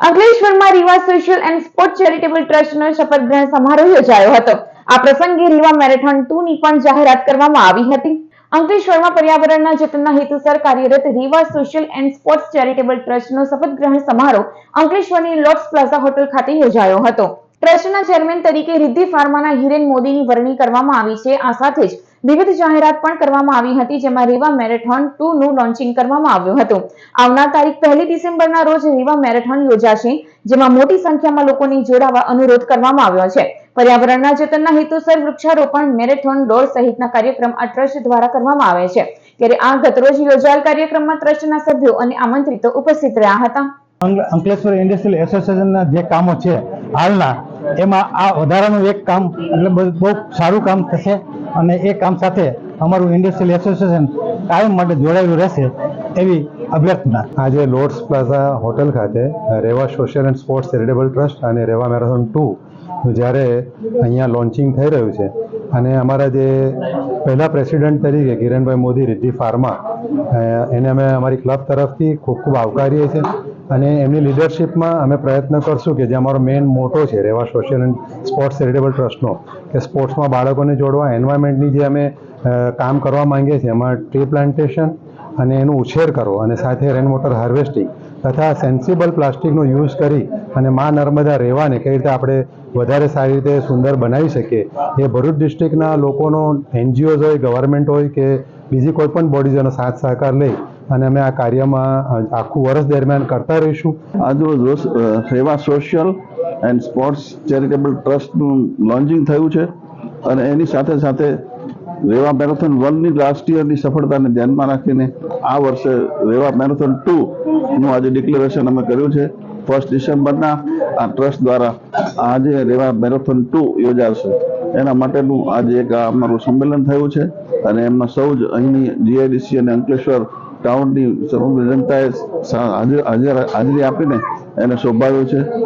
અંકલેશ્વરમાં Riva social and sport charitable ટ્રસ્ટનો શપથ ગ્રહણ સમારોહ યોજાયો હતો. આ પ્રસંગે રીવા મેરેથોન ટુ ની પણ જાહેરાત કરવામાં આવી હતી. અંકલેશ્વરમાં પર્યાવરણના જતનના હેતુસર કાર્યરત Riva social and sports charitable ટ્રસ્ટનો શપથ ગ્રહણ સમારોહ અંકલેશ્વરની લોટ્સ પ્લાઝા હોટલ ખાતે યોજાયો હતો. ટ્રસ્ટના ચેરમેન તરીકે રિદ્ધિ ફાર્માના હિરેન મોદીની વરણી કરવામાં આવી છે. આ સાથે જ વિવિધ જાહેરાત પણ કરવામાં આવી હતી, જેમાં રીવા મેરેથોન ટુ નું લોન્ચિંગ કરવામાં આવ્યું હતું. આવનાર તારીખ પહેલી ડિસેમ્બરના રોજ રીવા મેરેથોન યોજાશે, જેમાં મોટી સંખ્યામાં લોકોને જોડાવા અનુરોધ કરવામાં આવ્યો છે. પર્યાવરણના જતનના હેતુસર વૃક્ષારોપણ મેરેથોન દોડ સહિતના કાર્યક્રમ આ ટ્રસ્ટ દ્વારા કરવામાં આવે છે. ત્યારે આ ગતરોજ યોજાયેલ કાર્યક્રમમાં ટ્રસ્ટના સભ્યો અને આમંત્રિતો ઉપસ્થિત રહ્યા હતા. અંકલેશ્વર ઇન્ડસ્ટ્રીયલ એસોસિએશનના જે કામો છે, હાલના એમાં આ વધારાનું એક કામ, એટલે બહુ સારું કામ થશે અને એ કામ સાથે અમારું ઇન્ડસ્ટ્રીયલ એસોસિએશન કાયમ માટે જોડાયેલું રહેશે એવી અભ્યર્થના. આજે લોર્ડ્સ પ્લાઝા હોટલ ખાતે Reva social and sports charitable trust અને રેવા મેરેથોન ટુ જ્યારે અહીંયા લોન્ચિંગ થઈ રહ્યું છે અને અમારા જે પહેલા પ્રેસિડેન્ટ તરીકે કિરણભાઈ મોદી રિદ્ધિ ફાર્મા એને અમે અમારી ક્લબ તરફથી ખૂબ ખૂબ આવકારીએ છીએ અને એમની લીડરશિપમાં અમે પ્રયત્ન કરશું કે જે અમારો મેઇન મોટો છે Reva social and sports charitable ટ્રસ્ટનો, કે સ્પોર્ટ્સમાં બાળકોને જોડવા, એન્વાયરમેન્ટની જે અમે કામ કરવા માંગીએ છીએ, એમાં ટ્રી પ્લાન્ટેશન અને એનો ઉછેર કરવો અને સાથે રેન વોટર હાર્વેસ્ટિંગ તથા સેન્સિબલ પ્લાસ્ટિકનો યુઝ કરી અને મા નર્મદા રહેવાને કઈ રીતે આપણે વધારે સારી રીતે સુંદર બનાવી શકીએ. એ ભરૂચ ડિસ્ટ્રિક્ટના લોકોનો એનજીઓઝ હોય ગવર્મેન્ટ હોય કે બીજી કોઈ પણ બોડીઝોનો સાથ સહકાર લઈ અને અમે આ કાર્યમાં આખું વર્ષ દરમિયાન કરતા રહીશું. આજરોજ સેવા સોશિયલ એન્ડ સ્પોર્ટ્સ ચેરિટેબલ ટ્રસ્ટનું લોન્ચિંગ થયું છે અને એની સાથે સાથે રેવા મેરેથોન વનની લાસ્ટ યરની સફળતાને ધ્યાનમાં રાખીને આ વર્ષે રેવા મેરેથોન ટુનું આજે ડિક્લેરેશન અમે કર્યું છે. ફર્સ્ટ ડિસેમ્બરના આ ટ્રસ્ટ દ્વારા આજે રેવા મેરેથોન ટુ યોજાશે. એના માટેનું આજે એક અમારું સંમેલન થયું છે અને એમાં સૌ જ અહીંની જીઆઈડીસી અને અંકલેશ્વર ટાઉનની સમગ્ર જનતાએ હાજરી આપીને એને શોભાવ્યું છે.